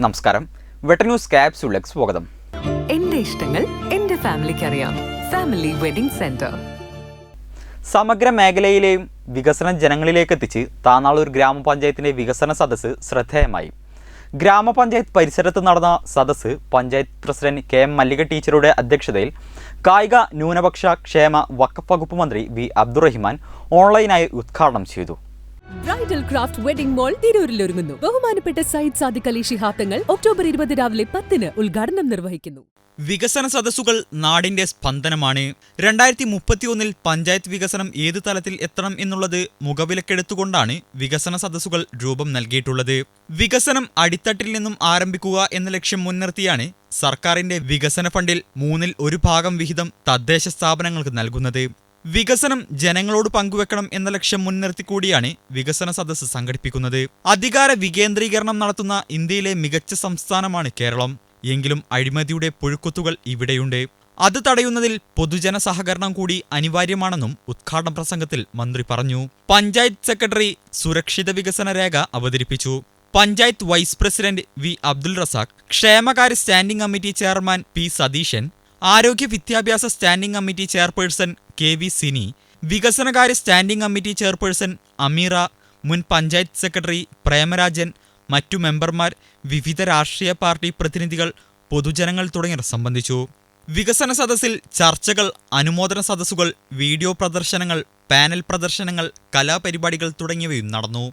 നമസ്കാരം. വെട്ടന്യൂസ് ന്യൂസ് സ്വാഗതം. എന്റെ ഇഷ്ടങ്ങൾ എന്റെ ഫാമിലിക്ക് അറിയാം. Family wedding centre. സമഗ്ര മേഖലയിലെയും വികസന ജനങ്ങളിലേക്ക് എത്തിച്ച് താനാളൂർ ഗ്രാമപഞ്ചായത്തിന്റെ വികസന സദസ്സ് ശ്രദ്ധേയമായി. ഗ്രാമപഞ്ചായത്ത് പരിസരത്ത് നടന്ന സദസ്സ് panchayat president K M Mallika ടീച്ചറുടെ അധ്യക്ഷതയിൽ കായിക ന്യൂനപക്ഷ ക്ഷേമ വഖഫ് വകുപ്പ് മന്ത്രി വി അബ്ദുറഹിമാൻ ഓൺലൈനായി ഉദ്ഘാടനം ചെയ്തു. ബ്രൈഡൽ ക്രാഫ്റ്റ് വെഡിംഗ് മോൾ തിരൂരിൽ ഒരുങ്ങുന്നു. ബഹുമാനപ്പെട്ട സയ്യിദ് സാദിഖ് അലി ശിഹാബ് ഒക്ടോബർ ഇരുപത് രാവിലെ പത്തിന് ഉദ്ഘാടനം നിർവഹിക്കുന്നു. വികസന സദസ്സുകൾ നാടിന്റെ സ്പന്ദനമാണ്. രണ്ടായിരത്തി മുപ്പത്തിയൊന്നിൽ പഞ്ചായത്ത് വികസനം ഏത് തലത്തിൽ എത്തണം എന്നുള്ളത് മുഖവിലക്കെടുത്തുകൊണ്ടാണ് വികസന സദസ്സുകൾ രൂപം നൽകിയിട്ടുള്ളത്. വികസനം അടിത്തട്ടിൽ നിന്നും ആരംഭിക്കുക എന്ന ലക്ഷ്യം മുൻനിർത്തിയാണ് സർക്കാരിന്റെ വികസന ഫണ്ടിൽ മൂന്നിൽ ഒരു ഭാഗം വിഹിതം തദ്ദേശ സ്ഥാപനങ്ങൾക്ക് നൽകുന്നത്. വികസനം ജനങ്ങളോട് പങ്കുവെക്കണം എന്ന ലക്ഷ്യം മുൻനിർത്തി കൂടിയാണ് വികസന സദസ്സ് സംഘടിപ്പിക്കുന്നത്. അധികാര വികേന്ദ്രീകരണം നടത്തുന്ന ഇന്ത്യയിലെ മികച്ച സംസ്ഥാനമാണ് കേരളം. എങ്കിലും അഴിമതിയുടെ പുഴുക്കുത്തുകൾ ഇവിടെയുണ്ട്. അത് തടയുന്നതിൽ പൊതുജന സഹകരണം കൂടി അനിവാര്യമാണെന്നും ഉദ്ഘാടന പ്രസംഗത്തിൽ മന്ത്രി പറഞ്ഞു. പഞ്ചായത്ത് സെക്രട്ടറി സുരക്ഷിത വികസന രേഖ അവതരിപ്പിച്ചു. Panchayat vice president V Abdul Razak ക്ഷേമകാര്യ standing committee chairman P Satheesan ആരോഗ്യ വിദ്യാഭ്യാസ standing committee chairperson K V Sini വികസനകാര്യ സ്റ്റാൻഡിംഗ് കമ്മിറ്റി ചെയർപേഴ്സൺ അമീറ മുൻ പഞ്ചായത്ത് സെക്രട്ടറി പ്രേമരാജൻ മറ്റു മെമ്പർമാർ വിവിധ രാഷ്ട്രീയ പാർട്ടി പ്രതിനിധികൾ പൊതുജനങ്ങൾ തുടങ്ങിയവർ സംബന്ധിച്ചു. വികസന സദസ്സിൽ ചർച്ചകൾ അനുമോദന സദസ്സുകൾ വീഡിയോ പ്രദർശനങ്ങൾ പാനൽ പ്രദർശനങ്ങൾ കലാപരിപാടികൾ തുടങ്ങിയവയും നടന്നു.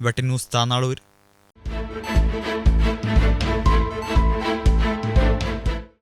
വെട്ടന്യൂസ് താനാളൂർ